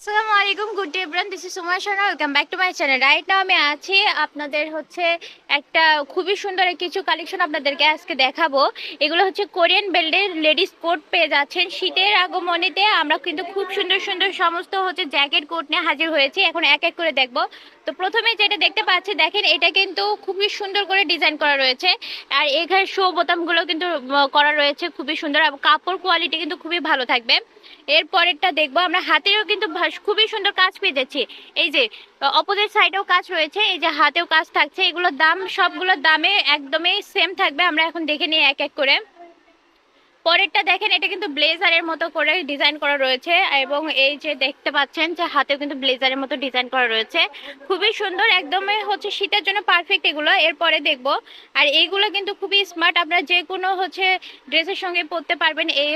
আসসালামু আলাইকুম good day this is Suma Sharma welcome back to my channel right now আমি আছি আপনাদের হচ্ছে একটা খুবই সুন্দর কিছু কালেকশন আপনাদেরকে আজকে দেখাবো। এগুলো হচ্ছে কোরিয়ান বেল্টের লেডিস কোট পেয়ে যাচ্ছেন। শীতের আগমনেতে আমরা কিন্তু খুব সুন্দর সুন্দর সমস্ত হচ্ছে জ্যাকেট কোট নিয়ে হাজির হয়েছি। এখন এক এক করে দেখব। তো প্রথমে যেটা দেখতে পাচ্ছি, দেখেন, এটা কিন্তু খুবই সুন্দর করে ডিজাইন করা রয়েছে। আর এখানে শো বোতামগুলো কিন্তু করা রয়েছে খুবই সুন্দর। আর কাপড় কোয়ালিটি কিন্তু খুবই ভালো থাকবে। এর পরেরটা দেখব আমরা। হাতেরও কিন্তু খুবই সুন্দর কাজ পেয়ে যাচ্ছি। এই যে অপোজিট সাইডেও কাজ রয়েছে, এই যে হাতেও কাজ থাকছে, এগুলোর দাম, সবগুলোর দামে একদমই সেম থাকবে। আমরা এখন দেখে নিই এক এক করে। পরেরটা দেখেন, এটা কিন্তু ব্লেজারের মতো করে ডিজাইন করা রয়েছে এবং এই যে দেখতে পাচ্ছেন যে হাতেও কিন্তু ব্লেজারের মতো ডিজাইন করা রয়েছে। খুবই সুন্দর, একদমই হচ্ছে শীতের জন্য পারফেক্ট এগুলো। এরপরে দেখব, আর এইগুলো কিন্তু খুবই স্মার্ট আপনারা যে কোনো হচ্ছে ড্রেসের সঙ্গে পরতে পারবেন। এই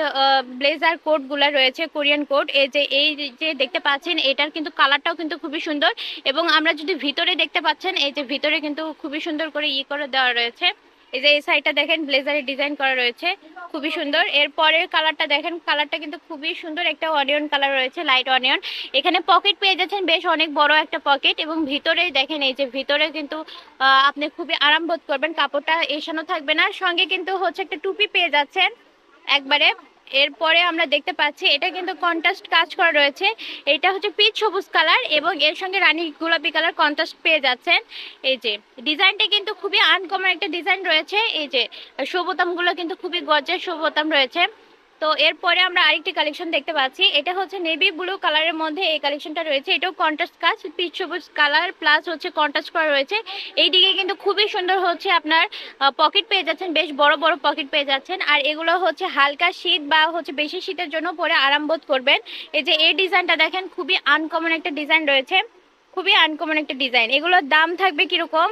ব্লেজার কোটগুলো রয়েছে কোরিয়ান কোট এই যে এই যে দেখতে পাচ্ছেন, এটার কিন্তু কালারটাও কিন্তু খুবই সুন্দর। এবং আমরা যদি ভিতরে দেখতে পাচ্ছেন, এই যে ভিতরে কিন্তু খুবই সুন্দর করে ই করে দেওয়া রয়েছে। এই যে এই সাইডটা দেখেন ব্লেজারের ডিজাইন করা রয়েছে, খুবই সুন্দর। এরপরের কালারটা দেখেন কালারটা কিন্তু খুবই সুন্দর, একটা অনিয়ন কালার রয়েছে লাইট অনিয়ন এখানে পকেট পেয়ে যাচ্ছেন বেশ অনেক বড় একটা পকেট এবং ভিতরে দেখেন, এই যে ভিতরে কিন্তু আপনি খুবই আরাম বোধ করবেন, কাপড়টা এসানো থাকবে না। সঙ্গে কিন্তু হচ্ছে একটা টুপি পেয়ে যাচ্ছেন। একবারে। এরপরে আমরা দেখতে পাচ্ছি, এটা কিন্তু কন্ট্রাস্ট কাজ করা রয়েছে। এটা হচ্ছে পিচ সবুজ কালার এবং এর সঙ্গে রানী গোলাপি কালার কন্ট্রাস্ট পেয়ে যাচ্ছেন। এই যে ডিজাইনটা কিন্তু খুবই আনকমন একটা ডিজাইন রয়েছে। এই যে, সবুতামগুলো কিন্তু খুবই গর্জের সবুতাম রয়েছে। তো এরপরে আমরা আরেকটি কালেকশন দেখতে পাচ্ছি। এটা হচ্ছে নেভি ব্লু কালারের মধ্যে এই কালেকশনটা রয়েছে। এটাও কন্ট্রাস্ট কাজ, পিচ সবুজ কালার প্লাস হচ্ছে কন্ট্রাস্ট করা রয়েছে। এইদিকে কিন্তু খুবই সুন্দর হচ্ছে আপনার পকেট পেয়ে যাচ্ছেন, বেশ বড় বড় পকেট পেয়ে যাচ্ছেন। আর এগুলো হচ্ছে হালকা শীত বা হচ্ছে বেশি শীতের জন্য পরে আরাম বোধ করবেন। এই যে এই ডিজাইনটা দেখেন, খুবই আনকমন একটা ডিজাইন রয়েছে। খুবই আনকমন একটা ডিজাইন এগুলোর দাম থাকবে কীরকম?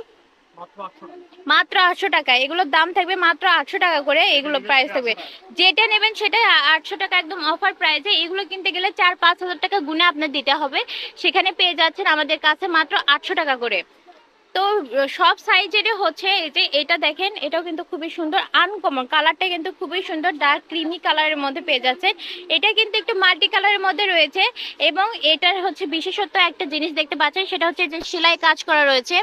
মাত্র আটশো টাকা। এগুলোর দাম থাকবে মাত্র আটশো টাকা করে, এগুলো প্রাইস থাকবে। যেটা নেবেন সেটা আটশো টাকা একদম অফার প্রাইসে এগুলো কিনতে গেলে চার পাঁচ হাজার টাকা গুনে আপনার দিতে হবে। সেখানে পেয়ে যাচ্ছেন আমাদের কাছে মাত্র আটশো টাকা করে। তো, সব সাইজেরই হচ্ছে এই যে এটা দেখেন, এটাও কিন্তু খুবই সুন্দর। আনকমন কালারটা কিন্তু খুবই সুন্দর। ডার্ক ক্রিমি কালারের মধ্যে পেয়ে যাচ্ছেন। এটা কিন্তু একটু মাল্টি কালারের মধ্যে রয়েছে এবং এটার হচ্ছে বিশেষত্ব একটা জিনিস দেখতে পাচ্ছেন, সেটা হচ্ছে যে সেলাই কাজ করা রয়েছে।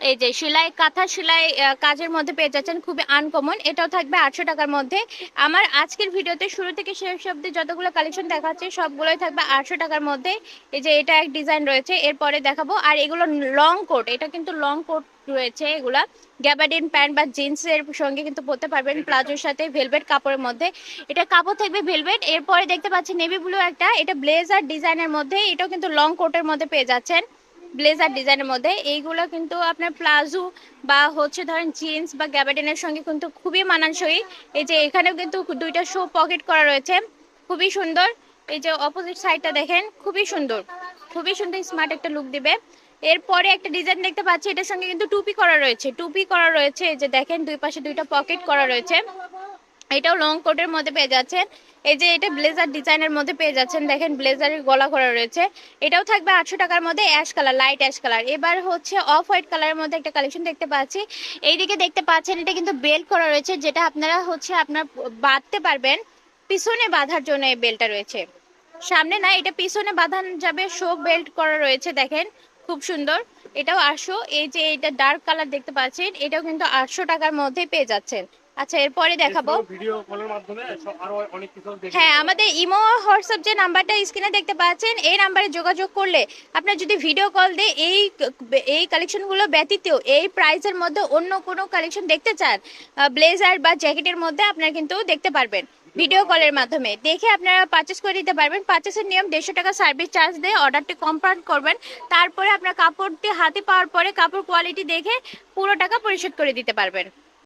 এই যে সেলাই কাঁথা সেলাই কাজের মধ্যে পেয়ে যাচ্ছেন খুবই আনকমন এটাও থাকবে আটশো টাকার মধ্যে। আমার আজকের ভিডিওতে শুরু থেকে শেষ অব্দি যতগুলো কালেকশন দেখাচ্ছে সবগুলোই থাকবে আটশো টাকার মধ্যে। এই যে এটা এক ডিজাইন রয়েছে এরপরে দেখাবো। আর এগুলো লং কোট এটা কিন্তু লং কোট রয়েছে এগুলা। গ্যাবার্ডিন প্যান্ট বা জিন্সের সঙ্গে কিন্তু পরতে পারবেন প্লাজোর সাথে ভেলভেট কাপড়ের মধ্যে। এটা কাপড় থাকবে ভেলভেট এরপরে দেখতে পাচ্ছি নেভি ব্লু একটা এটা ব্লেজার ডিজাইনের মধ্যে এটাও কিন্তু লং কোটের মধ্যে পেয়ে যাচ্ছেন। ব্লেজার ডিজাইনের মধ্যে। এইগুলো কিন্তু আপনার প্লাজো বা হচ্ছে ধরেন জিন্স বা গ্যাবার্ডিনের সঙ্গে কিন্তু খুবই মানানসই। এই যে এখানেও কিন্তু দুইটা শো পকেট করা রয়েছে। খুবই সুন্দর। এই যে অপোজিট সাইডটা দেখেন, খুবই সুন্দর। খুবই সুন্দর স্মার্ট একটা লুক দিবে। এরপরে একটা ডিজাইন দেখতে পাচ্ছি, এটার সঙ্গে কিন্তু টুপি করা রয়েছে। টুপি করা রয়েছে, এই যে দেখেন দুই পাশে দুইটা পকেট করা রয়েছে। এটাও লং কোটের মধ্যে পেয়ে যাচ্ছেন। এই যে এটা ব্লেজার ডিজাইনের মধ্যে পেয়ে যাচ্ছেন। দেখেন ব্লেজারের গলা করা রয়েছে। এটাও থাকবে আটশো টাকার মধ্যে ash colour light ash colour এবার হচ্ছে অফ হোয়াইট কালারের মধ্যে একটা কালেকশন দেখতে পাচ্ছি। এইদিকে দেখতে পাচ্ছেন, এটা কিন্তু বেল্ট করা রয়েছে, যেটা আপনারা হচ্ছে আপনার বাঁধতে পারবেন। পিছনে বাঁধার জন্য এই বেল্টটা রয়েছে। সামনে না, এটা পিছনে বাঁধানো যাবে শো বেল্ট করা রয়েছে, দেখেন। খুব সুন্দর। এটাও আটশো। এই যে এটা ডার্ক কালার দেখতে পাচ্ছেন, এটাও কিন্তু আটশো টাকার মধ্যে পেয়ে যাচ্ছেন। আচ্ছা এরপরে দেখাবো। ভিডিও কলের মাধ্যমে আরও অনেক কিছু হ্যাঁ আমাদের ইমো হোয়াটসঅ্যাপ যে নাম্বারটা স্ক্রিনে দেখতে পাচ্ছেন এই নাম্বারে যোগাযোগ করলে আপনার যদি ভিডিও কল দিয়ে এই এই কালেকশনগুলো ব্যতীত এই প্রাইসের মধ্যে অন্য কোনো কালেকশন দেখতে চান ব্লেজার বা জ্যাকেটের মধ্যে আপনারা কিন্তু দেখতে পারবেন ভিডিও কলের মাধ্যমে। দেখে আপনারা পারচেস করে দিতে পারবেন। পারচেসের নিয়ম দেড়শো টাকা সার্ভিস চার্জ দিয়ে অর্ডারটি কমপ্লিট করবেন। তারপরে আপনার কাপড়টি হাতে পাওয়ার পরে কাপড় কোয়ালিটি দেখে পুরো টাকা পরিশোধ করে দিতে পারবেন।